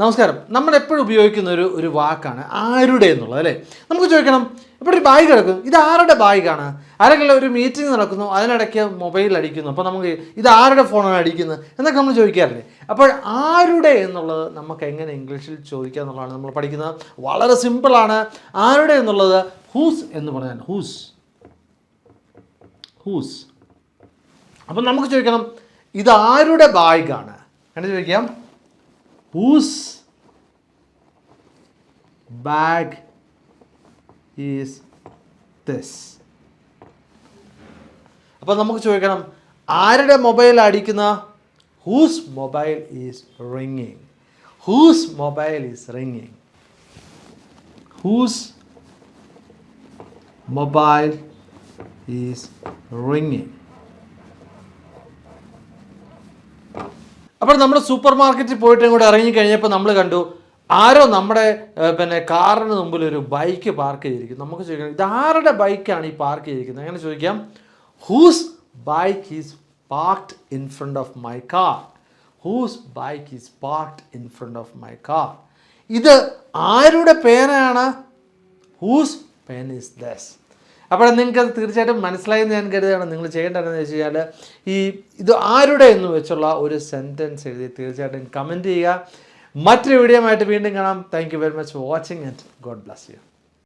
നമസ്കാരം. നമ്മൾ എപ്പോഴും ഉപയോഗിക്കുന്ന ഒരു ഒരു വാക്കാണ് ആരുടെ എന്നുള്ളത് അല്ലേ? നമുക്ക് ചോദിക്കണം ഇപ്പോൾ ഒരു ബാഗ് കിടക്കും ഇത് ആരുടെ ബാഗാണ് ആരെങ്കിലും ഒരു മീറ്റിംഗ് നടക്കുന്നു അതിനിടയ്ക്ക് മൊബൈൽ അടിക്കുന്നു. അപ്പോൾ നമുക്ക് ഇത് ആരുടെ ഫോണാണ് അടിക്കുന്നത് എന്നൊക്കെ നമ്മൾ ചോദിക്കാറില്ലേ? അപ്പോൾ ആരുടെ എന്നുള്ളത് നമുക്ക് എങ്ങനെ ഇംഗ്ലീഷിൽ ചോദിക്കുക എന്നുള്ളതാണ് നമ്മൾ പഠിക്കുന്നത്. വളരെ സിമ്പിളാണ്. ആരുടെ എന്നുള്ളത്? ഹൂസ് എന്ന് പറഞ്ഞാൽ ഹൂസ്. ഹൂസ്. അപ്പം നമുക്ക് ചോദിക്കണം ഇത് ആരുടെ ബാഗാണ് അങ്ങനെ ചോദിക്കാം? Whose bag is this? അപ്പോൾ നമുക്ക് ചോദിക്കണം ആരുടെ മൊബൈൽ അടിക്കുന്ന? Whose mobile is റിങ്ങിങ് whose mobile is റിങ്ങിങ് whose mobile is റിങ്ങിങ് അപ്പോൾ നമ്മൾ സൂപ്പർ മാർക്കറ്റിൽ പോയിട്ട് ഇറങ്ങി കഴിഞ്ഞപ്പോൾ നമ്മൾ കണ്ടു ആരോ നമ്മുടെ പിന്നെ കാറിന് മുമ്പിൽ ഒരു ബൈക്ക് പാർക്ക് ചെയ്തിരിക്കുന്നു. നമുക്ക് ചോദിക്കാം ഇത് ആരുടെ ബൈക്കാണ് ഈ പാർക്ക് ചെയ്തിരിക്കുന്നത്? അങ്ങനെ ചോദിക്കാം? Whose bike is parked in front of my car whose bike is parked in front of my car ഇത് ആരുടെ പേനയാണ് ഹൂസ് പേൻ ഇസ് ദസ് അപ്പോൾ നിങ്ങൾക്ക് അത് തീർച്ചയായിട്ടും മനസ്സിലായെന്ന് ഞാൻ കരുതുകയാണ്. നിങ്ങൾ ചെയ്യേണ്ടതെന്ന് വെച്ച് കഴിഞ്ഞാൽ ഈ ഇത് ആരുടെ എന്ന് വെച്ചുള്ള ഒരു സെന്റൻസ് എഴുതി തീർച്ചയായിട്ടും കമന്റ് ചെയ്യുക. മറ്റൊരു വീഡിയോ ആയിട്ട് വീണ്ടും കാണാം. Thank you very much watching and God bless you